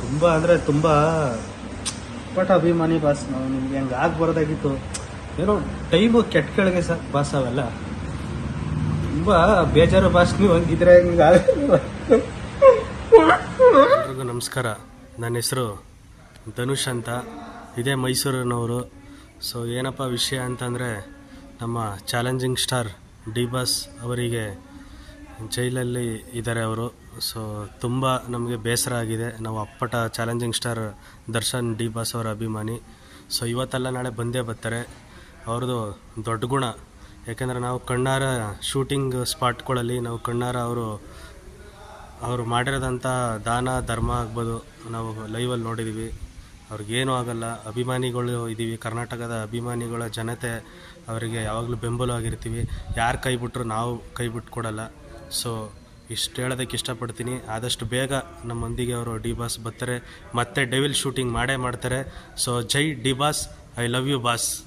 ತುಂಬ ಅಂದರೆ ತುಂಬ ಪಟ ಅಭಿಮಾನಿ ಬಾಸ್ ನಾವು, ನಿಮ್ಗೆ ಹಂಗೆ ಆಗ್ಬಾರ್ದಾಗಿತ್ತು. ಏನೋ ಟೈಮು ಕೆಟ್ಟ ಕೆಳಗೆ ಸರ್ ಬಾಸ್ ಅವೆಲ್ಲ. ತುಂಬ ಬೇಜಾರು ಬಾಸ್ ನೀವು ಹಂಗಿದ್ರೆ ನಮಸ್ಕಾರ. ನನ್ನ ಹೆಸರು ಧನುಷ್ ಅಂತ. ಇದೇ ಮೈಸೂರಿನವರು. ಸೊ ಏನಪ್ಪ ವಿಷಯ ಅಂತಂದರೆ ನಮ್ಮ ಚಾಲೆಂಜಿಂಗ್ ಸ್ಟಾರ್ ಡಿ ಬಾಸ್ ಅವರಿಗೆ ಜೈಲಲ್ಲಿ ಇದ್ದಾರೆ ಅವರು. ಸೊ ತುಂಬ ನಮಗೆ ಬೇಸರ ಆಗಿದೆ. ನಾವು ಅಪ್ಪಟ challenging star Darshan D boss ಅವರ ಅಭಿಮಾನಿ. ಸೊ ಇವತ್ತೆಲ್ಲ ನಾಳೆ ಬಂದೇ ಬರ್ತಾರೆ. ಅವ್ರದ್ದು ದೊಡ್ಡ ಗುಣ. ಯಾಕೆಂದರೆ ನಾವು ಕಣ್ಣಾರ ಶೂಟಿಂಗ್ ಸ್ಪಾಟ್ಗಳಲ್ಲಿ ನಾವು ಕಣ್ಣಾರ ಅವರು ಅವರು ಮಾಡಿರೋದಂಥ ದಾನ, ಧರ್ಮ ಆಗ್ಬೋದು. ನಾವು ಲೈವಲ್ಲಿ ನೋಡಿದ್ದೀವಿ ಅವ್ರಿಗೇನೂ ಆಗಲ್ಲ. ಅಭಿಮಾನಿಗಳು ಇದ್ದೀವಿ ಕರ್ನಾಟಕದ ಅಭಿಮಾನಿಗಳ ಜನತೆ ಅವರಿಗೆ ಯಾವಾಗಲೂ ಬೆಂಬಲವಾಗಿರ್ತೀವಿ. ಯಾರು ಕೈ ಬಿಟ್ಟರು ನಾವು ಕೈ ಬಿಟ್ಟು ಕೊಡಲ್ಲ ಸೊ ಇಷ್ಟು ಹೇಳೋದಕ್ಕೆ ಇಷ್ಟಪಡ್ತೀನಿ. ಆದಷ್ಟು ಬೇಗ ನಮ್ಮೊಂದಿಗೆ ಅವರು ಡಿ ಬಾಸ್ ಬರ್ತಾರೆ. ಮತ್ತೆ ಡೆವಿಲ್ ಶೂಟಿಂಗ್ ಮಾಡೇ ಮಾಡ್ತಾರೆ. So Jai D boss I love you boss.